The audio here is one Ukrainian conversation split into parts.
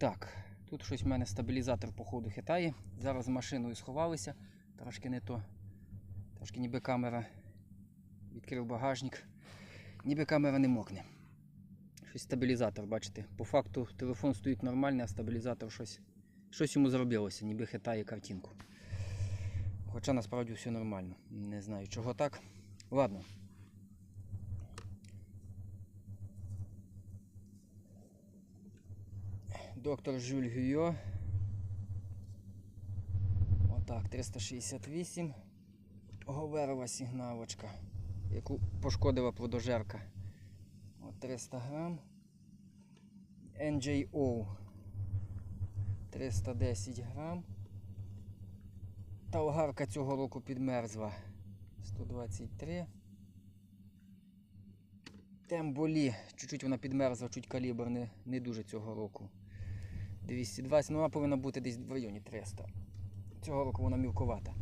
Так, тут щось в мене стабілізатор, походу, хитає. Зараз з машиною сховалися. Трошки не то. Трошки ніби камера. Відкрив багажник. Ніби камера не мокне. Щось стабілізатор, бачите. По факту телефон стоїть нормальний, а стабілізатор щось, щось йому зробилося, ніби хитає картинку. Хоча насправді все нормально. Не знаю чого так. Ладно. Доктор Жюль Гюйо. Отак, 368. Говерова сигналочка, яку пошкодила плодожерка. От 300 грам. NJO 310 грам. Талгарка цього року підмерзла. 123. Темболі. Чуть-чуть вона підмерзла, чуть калібр не, не дуже цього року. 220, ну вона повинна бути десь в районі 300. Цього року вона мілковата.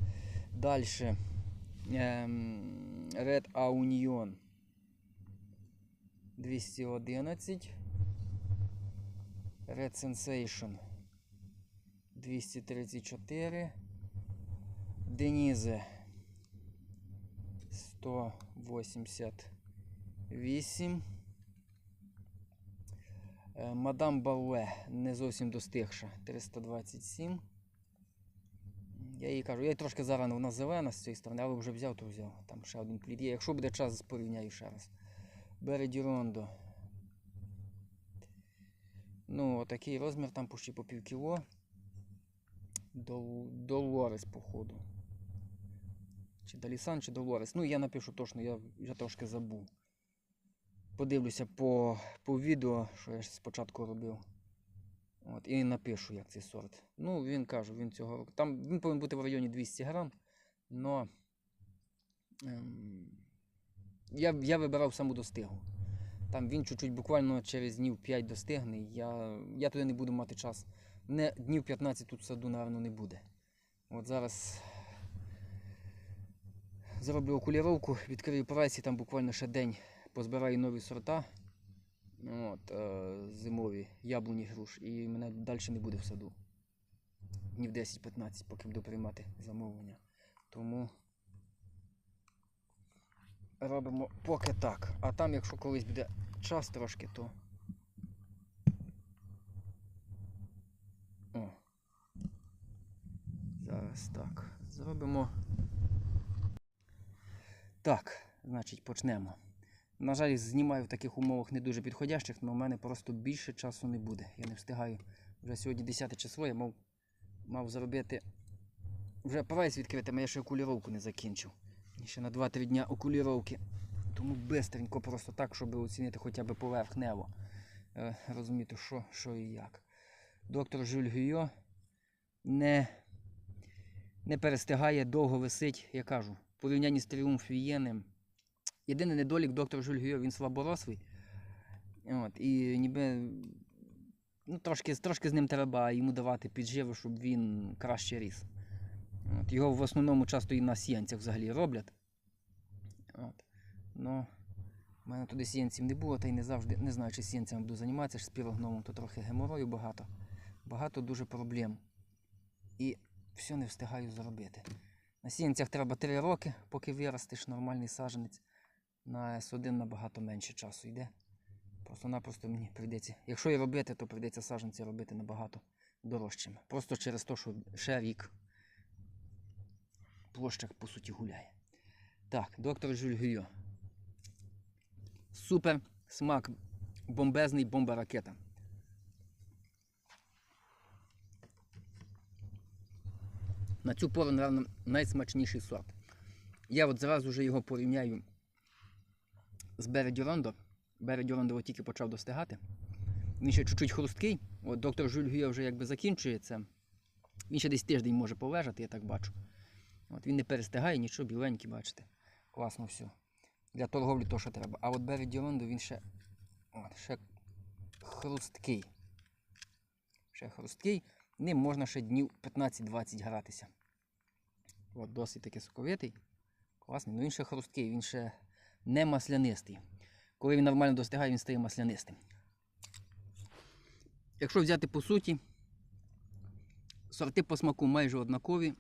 Далі. Ем, Red A Union 211. Red Sensation 234. Денизе 188. Е, Мадам Бале не зовсім достигша 327. Я їй кажу, я їй трошки зарано, вона зелена з цієї сторони, але вже взяв, то взяв. Там ще один плід є. Якщо буде час, порівняю ще раз. Береді Рондо. Ну, отакий розмір, там почти по пів кіло. Долорес, походу. Чи Далісан, чи Долорес. Ну, я напишу точно, я вже трошки забув. Подивлюся по, по відео, що я ж спочатку робив. От, і напишу, як цей сорт. Ну, він каже, він цього року. Там він повинен бути в районі 200 грам. Но ем, я, я вибирав саму достигу. Там він чуть-чуть буквально через днів 5 достигне. Я, я туди не буду мати час. Не, днів 15 тут в саду, напевно, не буде. От зараз зроблю окуліровку, відкрию прайс і там буквально ще день позбираю нові сорта. От, е, зимові яблуні груш. І мене далі не буде в саду. Днів 10-15, поки буду приймати замовлення. Тому робимо поки так. А там, якщо колись буде час трошки, то. О. Зараз так. Зробимо. Так, значить, почнемо. На жаль, знімаю в таких умовах не дуже підходящих, але в мене просто більше часу не буде. Я не встигаю. Вже сьогодні 10 число, я мав, мав зробити вже прайс відкрити, але я ще окуліровку не закінчив. Ще на 2-3 дня окуліровки. Тому бистренько просто так, щоб оцінити хоча б поверхнево. Е, розуміти, що, що і як. Доктор Жюль Гюйо не, не перестигає, довго висить, я кажу, в порівнянні з тріумф Вієнем. Єдиний недолік доктор Жюль Гюйо, він слаборослий. От, і ніби ну, трошки, трошки з ним треба йому давати підживу, щоб він краще ріс. От, його в основному часто і на сіянцях взагалі роблять. От. Ну, в мене туди сіянців не було, та й не завжди не знаю, чи сіянцями буду займатися, з пірогномом, то трохи геморою багато. Багато дуже проблем. І все не встигаю зробити. На сіянцях треба 3 роки, поки виростеш нормальний саджанець. На С1 набагато менше часу йде. Просто-напросто мені прийдеться. Якщо і робити, то прийдеться саджанці робити набагато дорожчими. Просто через те, що ще рік площа по суті гуляє. Так, доктор Жюль Гюйо. Супер смак. Бомбезний бомба ракета. На цю пору, напевно, найсмачніший сорт. Я от зразу вже його порівняю з Береді Рондо. Береді Рондо тільки почав достигати. Він ще чуть-чуть хрусткий. От доктор Жюль Гюйо вже якби закінчується. Він ще десь тиждень може полежати, я так бачу. От Він не перестигає, нічого, біленький, бачите. Класно все. Для торговлі то, що треба. А от Береді Рондо він ще, от, ще хрусткий. Ще хрусткий. Ним можна ще днів 15-20 гратися. От, досить таки соковитий. Класний. Ну він ще хрусткий, він ще не маслянистий. Коли він нормально достигає, він стає маслянистим. якщо взяти по суті, сорти по смаку майже однакові.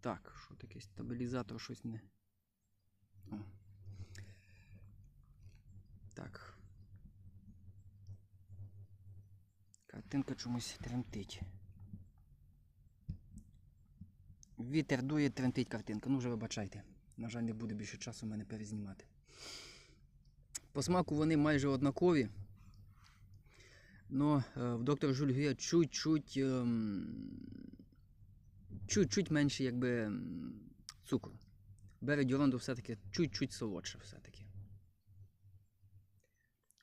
Так, що таке стабілізатор, щось не. О. Так. Картинка чомусь тремтить. Вітер дує, тремтить картинка. Ну вже вибачайте. На жаль, не буде більше часу мене перезнімати. По смаку вони майже однакові. Но е, в доктора Жульгія чуть-чуть ем, чуть-чуть менше якби цукру. Бере Дюранду все-таки чуть-чуть солодше все-таки.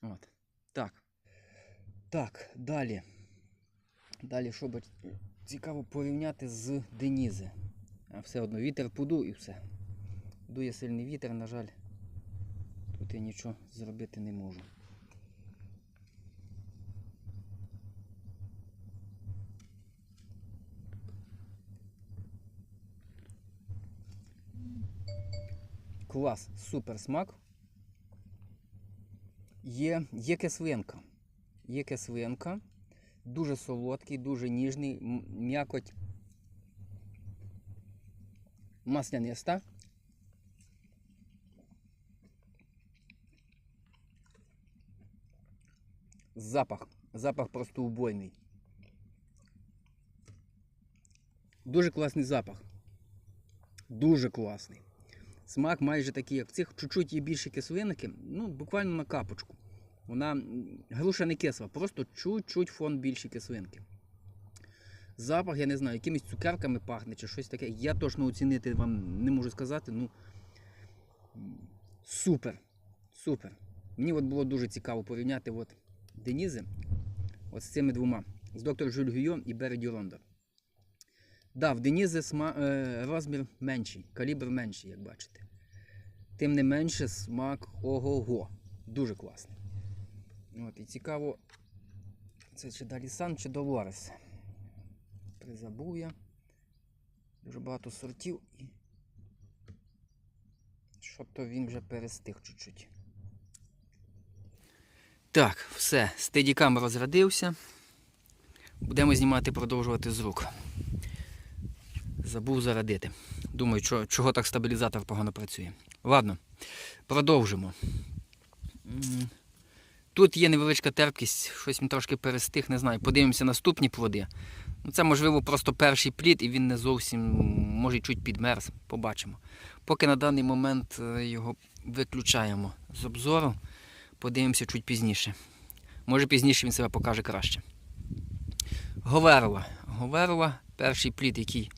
От. Так. Так, далі. Далі, що би цікаво порівняти з Денізи. Все одно вітер подув і все. Дує сильний вітер, на жаль, я нічого зробити не можу. Клас, супер смак. Є, є кислинка. Є кислинка. Дуже солодкий, дуже ніжний, м'якоть масляниста. Запах. Запах просто убойний. Дуже класний запах. Дуже класний. Смак майже такий, як в цих, чуть-чуть є більше кислинки, ну, буквально на капочку. Вона груша не кисла, просто чуть-чуть фон більше кислинки. Запах, я не знаю, якимись цукерками пахне чи щось таке. Я точно оцінити вам не можу сказати. Ну супер. Супер. Мені от було дуже цікаво порівняти от Денізи от з цими двома. З доктор Жюль Гюйон і Бері Дюронда. Да, в Денізи сма... е, розмір менший, калібр менший, як бачите. Тим не менше, смак ого-го. Дуже класний. От, і цікаво, це чи Далісан, чи Долорес. Призабув я. Дуже багато сортів і. Що то він вже перестиг чуть-чуть. Так, все, стедікам розрядився. Будемо знімати, продовжувати з рук. Забув зарадити. Думаю, чого, чого так стабілізатор погано працює. Ладно, продовжимо. Тут є невеличка терпкість, щось він трошки перестиг, не знаю. Подивимося наступні плоди. Ну, Це, можливо, просто перший плід, і він не зовсім, може, чуть підмерз. Побачимо. Поки на даний момент е, його виключаємо з обзору, подивимося чуть пізніше. Може пізніше він себе покаже краще. Говерла. Говерла, перший плід, який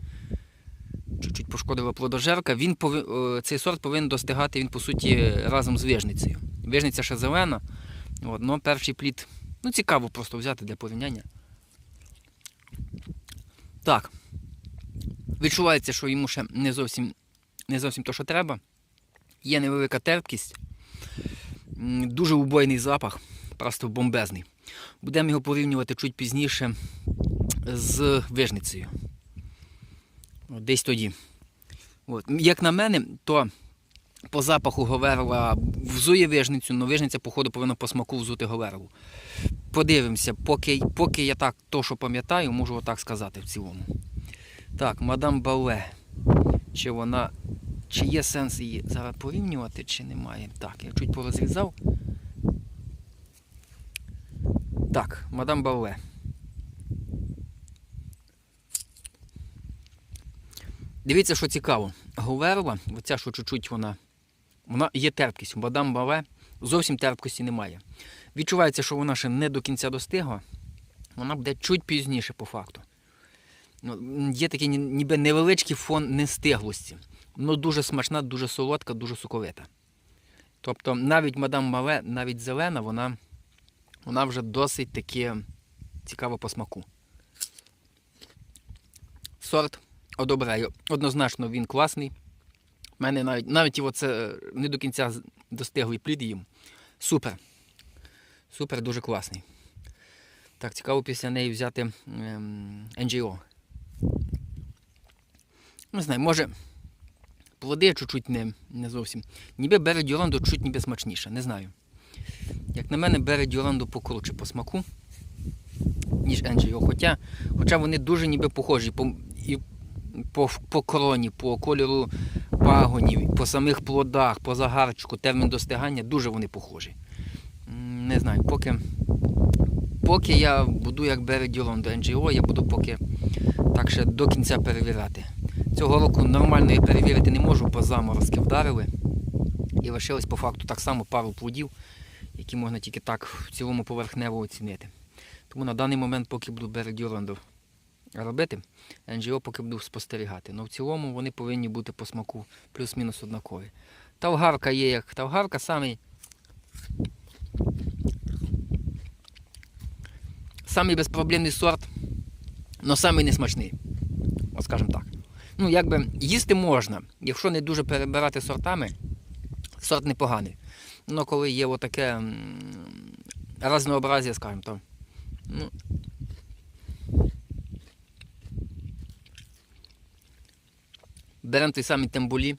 чуть-чуть пошкодила плодожерка, він е, цей сорт повинен достигати він, по суті, разом з вижницею. Вижниця ще зелена. От, но перший плід. Ну, цікаво просто взяти для порівняння. Так. Відчувається, що йому ще не зовсім не зовсім то, що треба. Є невелика терпкість. Дуже убойний запах, просто бомбезний. Будемо його порівнювати чуть пізніше з вижницею. Десь тоді. От. Як на мене, то по запаху говерла взує вижницю, але вижниця, походу, повинна по смаку взути говерлу. Подивимося, поки, поки я так то, що пам'ятаю, можу отак сказати в цілому. Так, мадам Бале. Чи вона. Чи є сенс її зараз порівнювати, чи немає? Так, я чуть порозрізав. Так, мадам Бале. Дивіться, що цікаво. Говерла, оця, що чуть-чуть вона, вона є терпкість. Мадам Бале зовсім терпкості немає. Відчувається, що вона ще не до кінця достигла. Вона буде чуть пізніше по факту. Ну, Є такий ніби невеличкий фон нестиглості. Ну дуже смачна, дуже солодка, дуже соковита. Тобто навіть мадам Мале, навіть зелена, вона, вона вже досить таки цікава по смаку. Сорт одобряю. Однозначно він класний. У мене навіть навіть і оце не до кінця достиглий плід їм. Супер. Супер, дуже класний. Так, цікаво після неї взяти ем, NGO. Не знаю, може плоди чуть-чуть не, не зовсім. Ніби бере Дюранду чуть ніби смачніше, не знаю. Як на мене, бере Дюранду покруче по смаку, ніж NGO. Хоча, хоча вони дуже ніби похожі по, і по, по кроні, по кольору пагонів, по самих плодах, по загарчику, термін достигання, дуже вони похожі. Не знаю, поки, поки я буду як Береділон до NGO, я буду поки так ще до кінця перевіряти. Цього року нормально перевірити не можу, бо заморозки вдарили. І лишилось по факту так само пару плодів, які можна тільки так в цілому поверхнево оцінити. Тому на даний момент, поки буду Береділанду робити, NGO поки буду спостерігати. Ну в цілому вони повинні бути по смаку плюс-мінус однакові. Тавгарка є як тавгарка, самий, самий безпроблемний сорт, але самий несмачний. От скажімо так. Ну, якби їсти можна, якщо не дуже перебирати сортами, сорт непоганий. Ну, коли є отаке разнообразие, скажімо, то. Ну, Беремо той самий тембулі.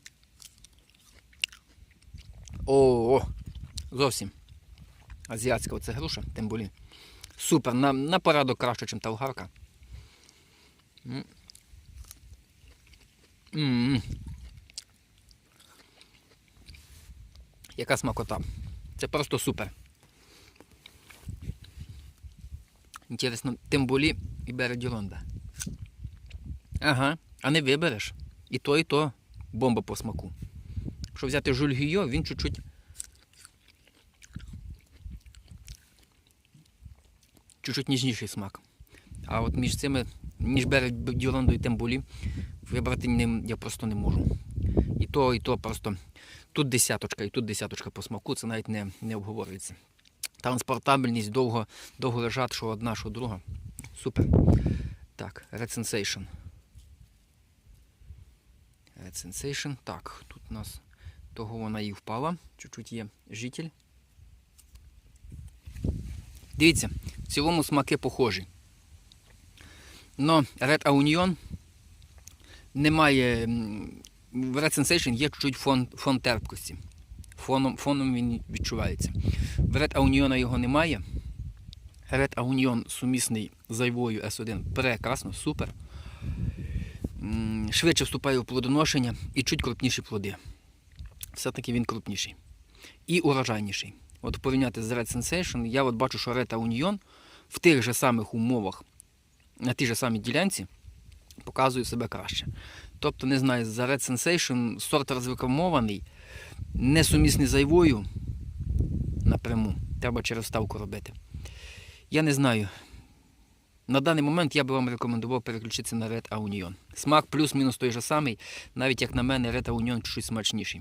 О, о, зовсім. Азіатська оце груша, тембулі. Супер, на, на порядок краще, ніж тавгарка. М. Яка смакота. Це просто супер. Інтересно, тембулі і береділонда. Ага, а не вибереш. І то, і то бомба по смаку. Якщо взяти жульгійо, він чуть-чуть. Чуть-чуть ніжніший смак. А от між цими, між береділондою і тембулі, вибрати не, я просто не можу. І то, і то просто. Тут десяточка, і тут десяточка по смаку, це навіть не, не обговорюється. Транспортабельність довго, довго лежать, що одна, що друга. Супер. Так. Red Sensation. Так, тут у нас того вона і впала. Чуть-чуть є житель. Дивіться, в цілому смаки похожі. Но Red Aunion немає. В Red Sensation є чуть-чуть фон, фон терпкості. Фоном, фоном він відчувається. В Red Aunion його немає. Red Aunion сумісний з Айвою S1 прекрасно, супер. Швидше вступає в плодоношення і чуть крупніші плоди. Все-таки він крупніший. І урожайніший. От порівняти з Red Sensation, я от бачу, що Red Aunion в тих же самих умовах, на тій же самій ділянці, показує себе краще. Тобто, не знаю, за Red Sensation сорт розрекламований, несумісний з айвою напряму. Треба через ставку робити. Я не знаю. На даний момент я би вам рекомендував переключитися на Red Aunion. Смак плюс-мінус той же самий, навіть як на мене, Red Aunion чуть смачніший.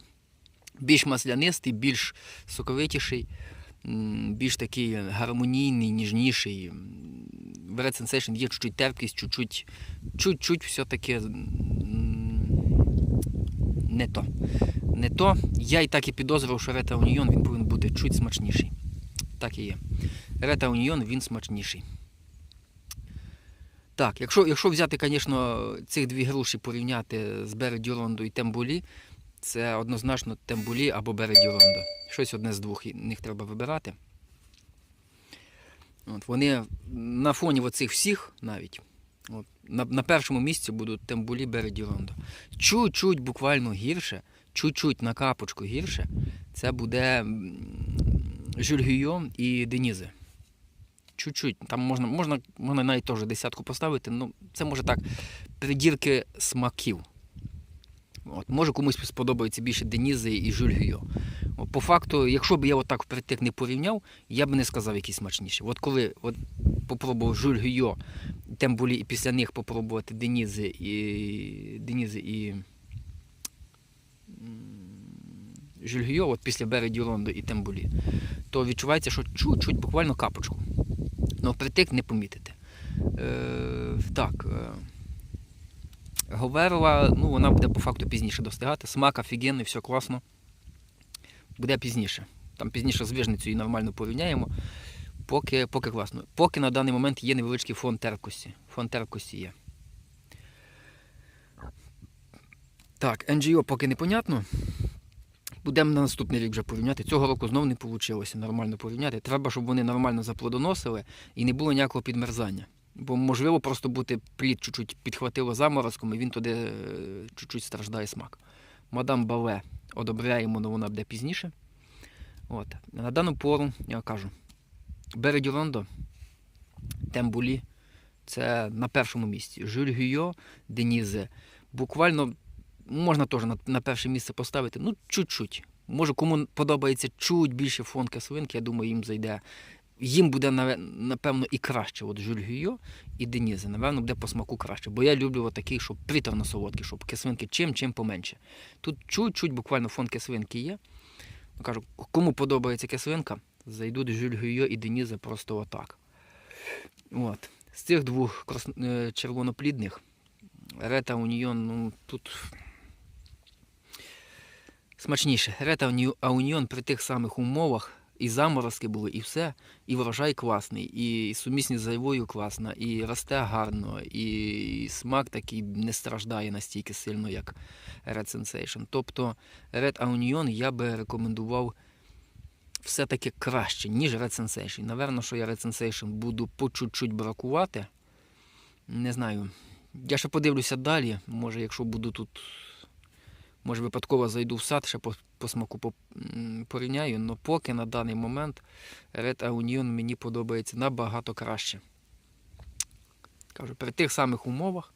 Більш маслянистий, більш соковитіший, більш такий гармонійний, ніжніший. В Red Sensation є чуть-чуть терпкість, чуть-чуть, чуть-чуть все-таки не то. Не то. Я і так і підозрював, що Red Aunion він повинен бути чуть смачніший. Так і є. Red Aunion він смачніший. Так, якщо, якщо взяти, звісно, цих дві груші порівняти з Бередюрондо і Тембулі, це однозначно Тембулі або Бередюрондо. Щось одне з двох них треба вибирати. От, вони на фоні оцих всіх навіть. От, на, на першому місці будуть Тембулі Бередюрондо. Чуть-чуть буквально гірше, чуть-чуть на капочку гірше, це буде Жюльгійо і Денізи. Чуть-чуть. Там можна, можна, можна навіть теж десятку поставити. Ну, це може так, придірки смаків. От, може комусь сподобаються більше Денізи і Жюльгійо. От, По факту, якщо б я отак впритик не порівняв, я б не сказав, які смачніші. От коли от, попробував Жюльгійо, Тембулі, і після них попробувати Денізи і Денізи і м, Жюльгійо, от після Береді Лондо і Тембулі, то відчувається, що чуть-чуть, буквально капочку. Ну, впритик не помітите. Е, так. Говерла, ну, вона буде по факту пізніше достигати. Смак офігенний, все класно. Буде пізніше. Там пізніше з вижницею нормально порівняємо. Поки, поки класно. Поки на даний момент є невеличкий фон терпкості. Фон терпкості є. Так, NGO поки непонятно. Будемо на наступний рік вже порівняти. Цього року знову не вийшло нормально порівняти. Треба, щоб вони нормально заплодоносили і не було ніякого підмерзання. Бо можливо просто бути плід чуть-чуть підхватило заморозком, і він туди е, чуть-чуть страждає смак. Мадам Бале одобряємо, але вона буде пізніше. От. На дану пору, я кажу, Береді Рондо, Тембулі це на першому місці. Жюль Гюйо, Денізе. Буквально можна теж на, на перше місце поставити. Ну, чуть-чуть. Може, кому подобається чуть більше фон кислинки, я думаю, їм зайде. Їм буде, напевно, і краще. От Жюль Гюйо і Денізе. Напевно, буде по смаку краще. Бо я люблю такий, щоб приторно солодкий, щоб кислинки чим, чим поменше. Тут чуть-чуть буквально фон кислинки є. Ну, кажу, кому подобається кислинка, зайдуть Жюль Гюйо і Денізе просто отак. От. З цих двох е, червоноплідних Рета Уніон, ну тут смачніше. Рета Уні- Уніон при тих самих умовах і заморозки були, і все, і врожай класний, і сумісність з зайвою класна, і росте гарно, і смак такий не страждає настільки сильно, як Red Sensation. Тобто Red Union я би рекомендував все-таки краще, ніж Red Sensation. Наверно, що я Red Sensation буду по чуть-чуть бракувати. Не знаю. Я ще подивлюся далі. Може, якщо буду тут, може випадково зайду в сад, ще по, по смаку порівняю. Але поки на даний момент Red Union мені подобається набагато краще. Кажу, при тих самих умовах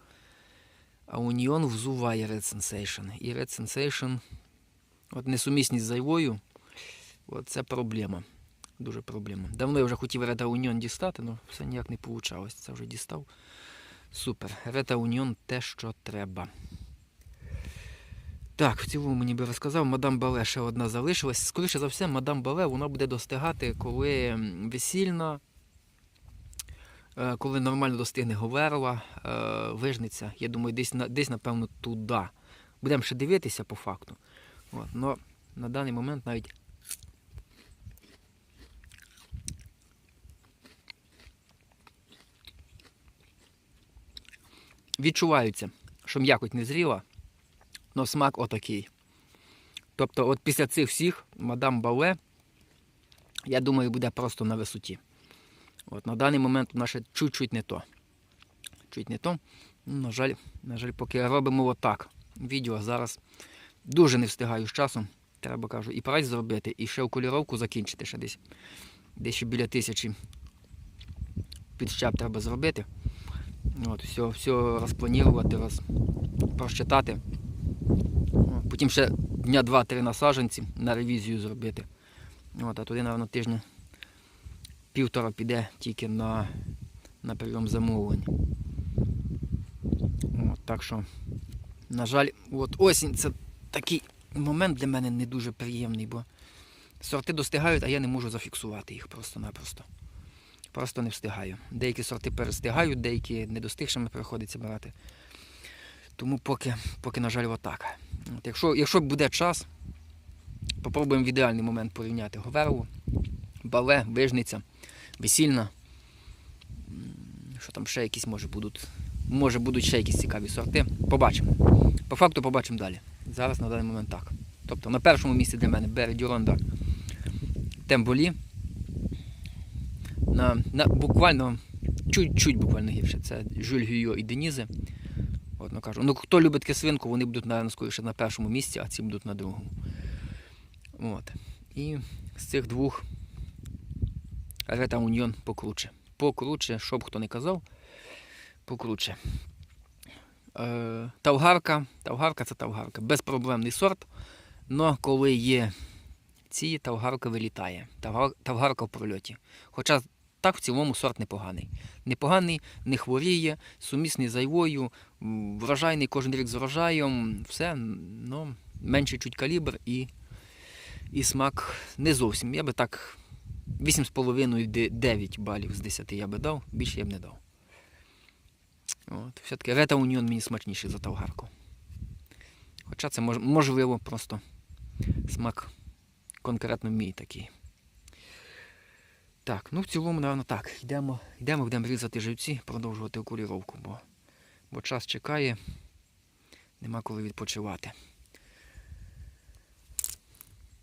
Union взуває Red Sensation. І Red Sensation, от несумісність з зайвою, от це проблема. Дуже проблема. Давно я вже хотів Red Union дістати, але все ніяк не вийшло. Це вже дістав. Супер. Red Union те, що треба. Так, в цілому мені би розказав, мадам Бале ще одна залишилась. Скоріше за все, мадам Бале вона буде достигати, коли весільна, е, коли нормально достигне Говерла, е, вижниця. Я думаю, десь, десь напевно, туди. Будемо ще дивитися по факту. От, но на даний момент навіть відчуваються, що м'якоть не зріла, але смак отакий. Тобто, от після цих всіх мадам Бале, я думаю, буде просто на висоті. От, на даний момент вона ще чуть-чуть не то. Чуть не то. На жаль, на жаль, поки робимо отак. Відео зараз дуже не встигаю з часом. Треба кажу, і прайс зробити, і ще окуліровку закінчити ще десь. Десь ще біля тисячі підщеп треба зробити. От, все, все розпланувати, роз, просчитати. От, Потім ще дня два-три на саджанці на ревізію зробити. От, а туди, напевно, тижня півтора піде тільки на, на прийом замовлень. От, так що, на жаль, от осінь це такий момент для мене не дуже приємний, бо сорти достигають, а я не можу зафіксувати їх просто-напросто. Просто не встигаю. Деякі сорти перестигають, деякі недостигшими приходиться брати. Тому поки, поки на жаль, отак. От, якщо, якщо буде час, попробуємо в ідеальний момент порівняти Говерлу, Бале, Вижниця, Весільна. Що там ще якісь може будуть. Може будуть ще якісь цікаві сорти. Побачимо. По факту побачимо далі. Зараз на даний момент так. Тобто на першому місці для мене Бере Дюронда Темболі. На, на буквально чуть-чуть буквально гірше. Це Жюль Гюйо і Денізе. От, ну, кажу. Ну, хто любить кислинку, вони будуть, напевно, скоріше на першому місці, а ці будуть на другому. От. І з цих двох Рета Уніон покруче. Покруче, що б хто не казав, покруче. Е, Тавгарка, тавгарка це тавгарка. Безпроблемний сорт. Но коли є ці, тавгарка вилітає. Тавгарка в прольоті. Хоча так в цілому сорт непоганий. Непоганий, не хворіє, сумісний з айвою, врожайний кожен рік з врожаєм, все, ну, менший чуть калібр і, і смак не зовсім. Я би так 8,5-9 балів з 10 я би дав, більше я б не дав. От, все-таки Рета Уніон мені смачніший за Тавгарку. Хоча це мож, можливо просто смак конкретно мій такий. Так, ну в цілому, напевно, так. Йдемо, йдемо, будемо різати живці, продовжувати окуліровку, бо, бо час чекає, нема коли відпочивати.